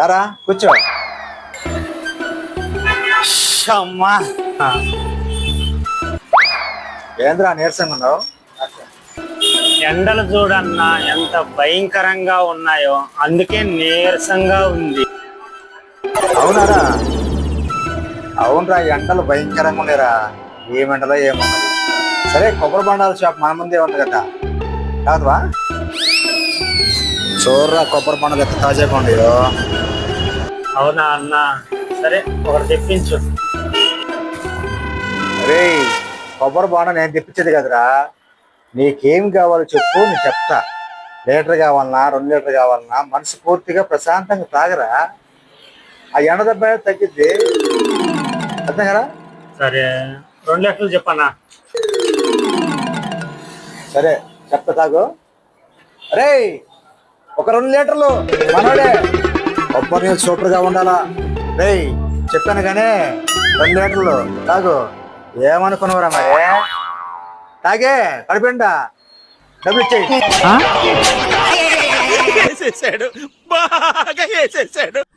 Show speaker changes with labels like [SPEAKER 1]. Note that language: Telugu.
[SPEAKER 1] రారా కూర్చో.
[SPEAKER 2] అమ్మా
[SPEAKER 1] ఏంద్రా నీరసంగా ఉన్నావు?
[SPEAKER 2] ఎండలు చూడన్నా ఎంత భయంకరంగా ఉన్నాయో అందుకే నీరసంగా ఉంది.
[SPEAKER 1] అవునారా? అవునరా ఎండలు భయంకరంగా ఉన్నాయిరా. ఏమెండలో ఏమున్నది సరే కొబ్బరి బండాల షాప్ మన ముందే ఉంది కదా. కాదువా? చూడరా కొబ్బరి బండలు ఎంత తాజాగా ఉన్నాయో.
[SPEAKER 2] అవునా అన్న? సరే ఒకటి తెప్పించు.
[SPEAKER 1] రే కొబ్బరి బాండ నేను తెప్పించేది కదరా? నీకేం కావాలో చెప్పు నేను చెప్తా. లీటర్ కావాలన్నా రెండు లీటర్ కావాలన్నా మనసు పూర్తిగా ప్రశాంతంగా తాగరా? ఆ ఎండ దెబ్బ తగ్గిద్ది. అర్థం కదా?
[SPEAKER 2] సరే రెండు లెక్కలు చెప్పన్నా.
[SPEAKER 1] సరే చెప్తా తాగు. రే ఒక రెండు లీటర్లు మనోడే. కొబ్బరి నీళ్ళు సూపర్గా ఉండాలా? రే చెప్పాను కానీ రెండు లీటర్లు. తాగు. ఏమనుకున్నావురా మరి? తాగే కడిపిండా డబ్బులు ఇచ్చేయి.
[SPEAKER 3] వేసేసాడు. బాగా వేసేసాడు.